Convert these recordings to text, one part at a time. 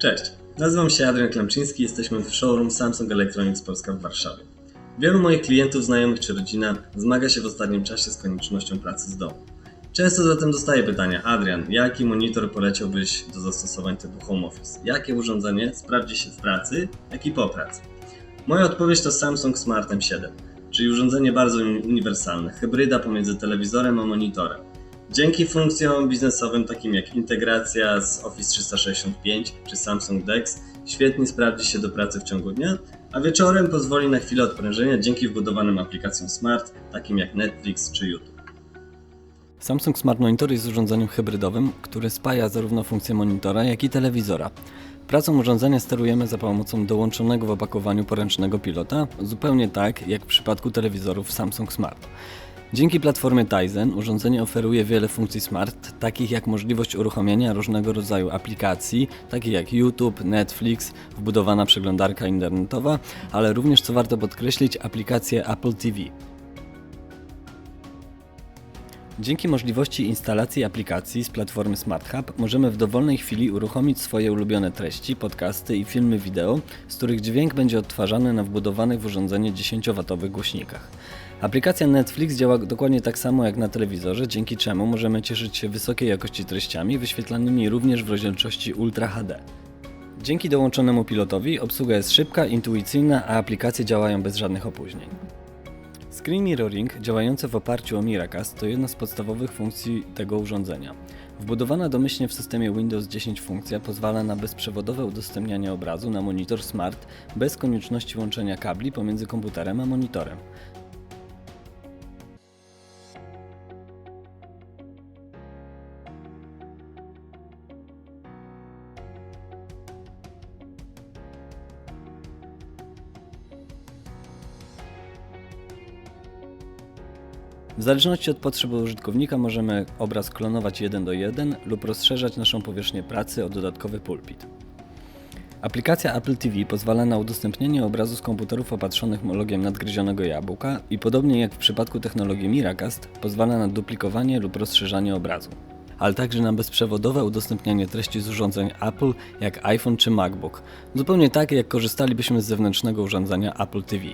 Cześć, nazywam się Adrian Klemczyński, jesteśmy w showroom Samsung Electronics Polska w Warszawie. Wielu moich klientów, znajomych czy rodzina zmaga się w ostatnim czasie z koniecznością pracy z domu. Często zatem dostaję pytania, Adrian, jaki monitor poleciałbyś do zastosowań typu home office? Jakie urządzenie sprawdzi się w pracy, jak i po pracy? Moja odpowiedź to Samsung Smart M7, czyli urządzenie bardzo uniwersalne, hybryda pomiędzy telewizorem a monitorem. Dzięki funkcjom biznesowym takim jak integracja z Office 365 czy Samsung DeX świetnie sprawdzi się do pracy w ciągu dnia, a wieczorem pozwoli na chwilę odprężenia dzięki wbudowanym aplikacjom Smart takim jak Netflix czy YouTube. Samsung Smart Monitor jest urządzeniem hybrydowym, które spaja zarówno funkcję monitora, jak i telewizora. Pracą urządzenia sterujemy za pomocą dołączonego w opakowaniu poręcznego pilota, zupełnie tak jak w przypadku telewizorów Samsung Smart. Dzięki platformie Tizen urządzenie oferuje wiele funkcji smart, takich jak możliwość uruchomienia różnego rodzaju aplikacji, takich jak YouTube, Netflix, wbudowana przeglądarka internetowa, ale również, co warto podkreślić, aplikacje Apple TV. Dzięki możliwości instalacji aplikacji z platformy Smart Hub możemy w dowolnej chwili uruchomić swoje ulubione treści, podcasty i filmy wideo, z których dźwięk będzie odtwarzany na wbudowanych w urządzenie 10W głośnikach. Aplikacja Netflix działa dokładnie tak samo jak na telewizorze, dzięki czemu możemy cieszyć się wysokiej jakości treściami wyświetlanymi również w rozdzielczości Ultra HD. Dzięki dołączonemu pilotowi obsługa jest szybka, intuicyjna, a aplikacje działają bez żadnych opóźnień. Screen mirroring działający w oparciu o Miracast to jedna z podstawowych funkcji tego urządzenia. Wbudowana domyślnie w systemie Windows 10 funkcja pozwala na bezprzewodowe udostępnianie obrazu na monitor smart bez konieczności łączenia kabli pomiędzy komputerem a monitorem. W zależności od potrzeby użytkownika możemy obraz klonować 1 do 1 lub rozszerzać naszą powierzchnię pracy o dodatkowy pulpit. Aplikacja Apple TV pozwala na udostępnienie obrazu z komputerów opatrzonych logiem nadgryzionego jabłka i podobnie jak w przypadku technologii Miracast pozwala na duplikowanie lub rozszerzanie obrazu, ale także na bezprzewodowe udostępnianie treści z urządzeń Apple jak iPhone czy MacBook, zupełnie tak jak korzystalibyśmy z zewnętrznego urządzenia Apple TV.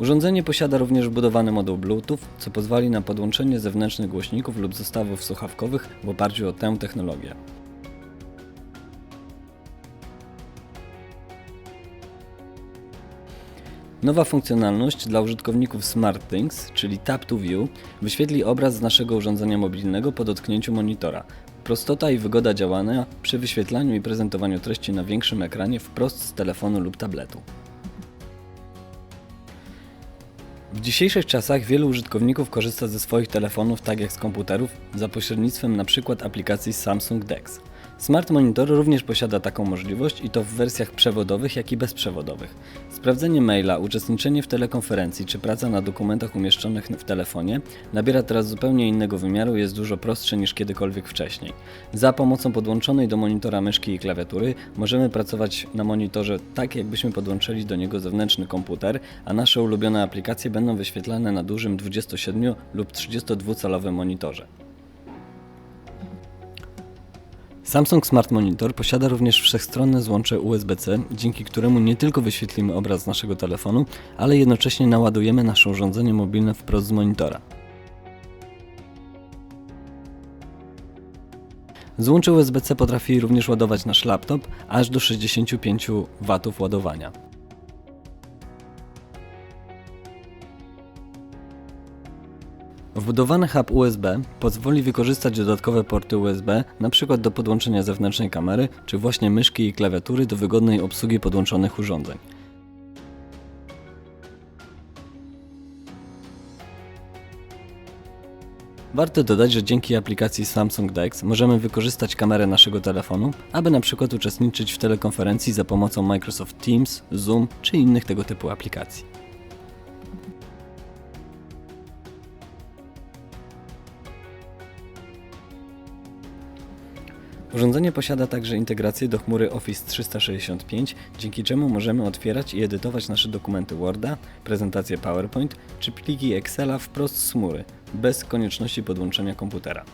Urządzenie posiada również wbudowany moduł Bluetooth, co pozwoli na podłączenie zewnętrznych głośników lub zestawów słuchawkowych w oparciu o tę technologię. Nowa funkcjonalność dla użytkowników SmartThings, czyli Tap to View, wyświetli obraz z naszego urządzenia mobilnego po dotknięciu monitora. Prostota i wygoda działania przy wyświetlaniu i prezentowaniu treści na większym ekranie wprost z telefonu lub tabletu. W dzisiejszych czasach wielu użytkowników korzysta ze swoich telefonów tak jak z komputerów za pośrednictwem np. aplikacji Samsung DeX. Smart Monitor również posiada taką możliwość i to w wersjach przewodowych jak i bezprzewodowych. Sprawdzenie maila, uczestniczenie w telekonferencji czy praca na dokumentach umieszczonych w telefonie nabiera teraz zupełnie innego wymiaru i jest dużo prostsze niż kiedykolwiek wcześniej. Za pomocą podłączonej do monitora myszki i klawiatury możemy pracować na monitorze tak jakbyśmy podłączyli do niego zewnętrzny komputer, a nasze ulubione aplikacje będą wyświetlane na dużym 27 lub 32-calowym monitorze. Samsung Smart Monitor posiada również wszechstronne złącze USB-C, dzięki któremu nie tylko wyświetlimy obraz naszego telefonu, ale jednocześnie naładujemy nasze urządzenie mobilne wprost z monitora. Złącze USB-C potrafi również ładować nasz laptop aż do 65 W ładowania. Wbudowany hub USB pozwoli wykorzystać dodatkowe porty USB, np. do podłączenia zewnętrznej kamery, czy właśnie myszki i klawiatury do wygodnej obsługi podłączonych urządzeń. Warto dodać, że dzięki aplikacji Samsung DeX możemy wykorzystać kamerę naszego telefonu, aby przykład uczestniczyć w telekonferencji za pomocą Microsoft Teams, Zoom czy innych tego typu aplikacji. Urządzenie posiada także integrację do chmury Office 365, dzięki czemu możemy otwierać i edytować nasze dokumenty Worda, prezentacje PowerPoint czy pliki Excela wprost z chmury, bez konieczności podłączenia komputera.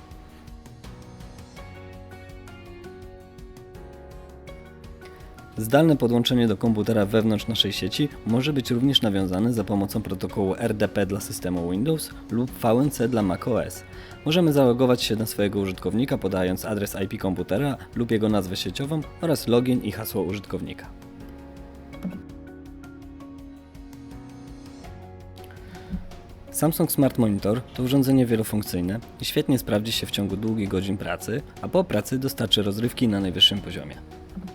Zdalne podłączenie do komputera wewnątrz naszej sieci może być również nawiązane za pomocą protokołu RDP dla systemu Windows lub VNC dla macOS. Możemy zalogować się na swojego użytkownika podając adres IP komputera lub jego nazwę sieciową oraz login i hasło użytkownika. Samsung Smart Monitor to urządzenie wielofunkcyjne i świetnie sprawdzi się w ciągu długich godzin pracy, a po pracy dostarczy rozrywki na najwyższym poziomie.